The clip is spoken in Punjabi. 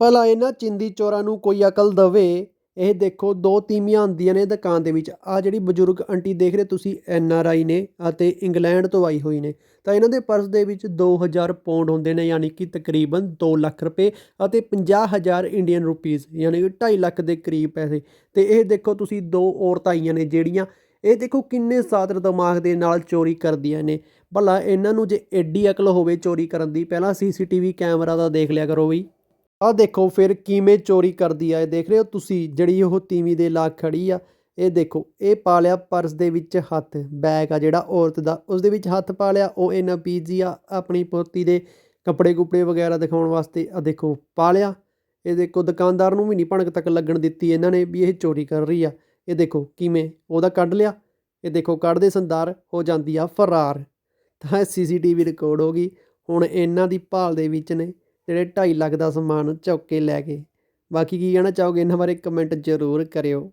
ਭਲਾ ਇਹਨਾਂ ਚਿੰਦੀ ਚੋਰਾਂ ਨੂੰ ਕੋਈ ਅਕਲ ਦਵੇ। ਇਹ ਦੇਖੋ, ਦੋ ਤੀਵੀਆਂ ਆਉਂਦੀਆਂ ਨੇ ਦੁਕਾਨ ਦੇ ਵਿੱਚ। ਆ ਜਿਹੜੀ ਬਜ਼ੁਰਗ ਆਂਟੀ ਦੇਖ ਰਹੇ ਤੁਸੀਂ, ਐਨ ਆਰ ਆਈ ਨੇ ਅਤੇ ਇੰਗਲੈਂਡ ਤੋਂ ਆਈ ਹੋਈ ਨੇ। ਤਾਂ ਇਹਨਾਂ ਦੇ ਪਰਸ ਦੇ ਵਿੱਚ 2000 ਪਾਉਂਡ ਹੁੰਦੇ ਨੇ, ਯਾਨੀ ਕਿ ਤਕਰੀਬਨ 2 ਲੱਖ ਰੁਪਏ ਅਤੇ 50000 ਇੰਡੀਅਨ ਰੁਪੀਸ ਯਾਨੀ ਕਿ 2.5 ਲੱਖ ਦੇ ਕਰੀਬ ਪੈਸੇ। ਤੇ ਇਹ ਦੇਖੋ ਤੁਸੀਂ, ਦੋ ਔਰਤਾਂ ਆਈਆਂ ਨੇ ਜਿਹੜੀਆਂ, ਇਹ ਦੇਖੋ ਕਿੰਨੇ ਸਾਦਰ ਦਿਮਾਗ ਦੇ ਨਾਲ ਚੋਰੀ ਕਰਦੀਆਂ ਨੇ। ਭਲਾ ਇਹਨਾਂ ਨੂੰ ਜੇ ਐਡੀ ਅਕਲ ਹੋਵੇ ਚੋਰੀ ਕਰਨ ਦੀ, ਪਹਿਲਾਂ ਸੀਸੀਟੀਵੀ ਕੈਮਰਾ ਦਾ ਦੇਖ ਲਿਆ ਕਰੋ ਵੀ ਆਹ ਦੇਖੋ ਫਿਰ ਕਿਵੇਂ ਚੋਰੀ ਕਰਦੀ ਆ, ਇਹ ਦੇਖ ਰਹੇ ਹੋ ਤੁਸੀਂ ਜਿਹੜੀ ਉਹ ਤੀਵੀਂ ਦੇ ਲਾਗ ਖੜੀ ਆ, ਇਹ ਦੇਖੋ, ਇਹ ਪਾ ਲਿਆ ਪਰਸ ਦੇ ਵਿੱਚ ਹੱਥ, ਬੈਗ ਆ ਜਿਹੜਾ ਔਰਤ ਦਾ ਉਸ ਦੇ ਵਿੱਚ ਹੱਥ ਪਾ ਲਿਆ, ਉਹ ਇਹਨਾਂ ਪੀਜ਼ੀ ਆ ਆਪਣੀ ਪੋਤੀ ਦੇ ਕੱਪੜੇ ਕੁਪੜੇ ਵਗੈਰਾ ਦਿਖਾਉਣ ਵਾਸਤੇ ਆ ਦੇਖੋ ਪਾ ਲਿਆ, ਇਹ ਦੇਖੋ ਦੁਕਾਨਦਾਰ ਨੂੰ ਵੀ ਨਹੀਂ ਭਣਕ ਤੱਕ ਲੱਗਣ ਦਿੱਤੀ ਇਹਨਾਂ ਨੇ ਵੀ ਇਹ ਚੋਰੀ ਕਰ ਰਹੀ ਆ, ਇਹ ਦੇਖੋ ਕਿਵੇਂ ਉਹਦਾ ਕੱਢ ਲਿਆ, ਇਹ ਦੇਖੋ ਕੱਢਦੇ ਸੰਦਾਰ ਹੋ ਜਾਂਦੀ ਆ ਫਰਾਰ, ਤਾਂ ਸੀਸੀਟੀਵੀ ਰਿਕਾਰਡ ਹੋ ਗਈ, ਹੁਣ ਇਹਨਾਂ ਦੀ ਭਾਲ ਦੇ ਵਿੱਚ ਨੇ ਜਿਹੜੇ ਢਾਈ ਲੱਖ ਦਾ ਸਮਾਨ ਚੁੱਕ ਕੇ ਲੈ ਗਏ। ਬਾਕੀ ਕੀ ਕਹਿਣਾ ਚਾਹੋਗੇ? ਇਹਨਾਂ ਬਾਰੇ ਕਮੈਂਟ ਜ਼ਰੂਰ ਕਰਿਓ।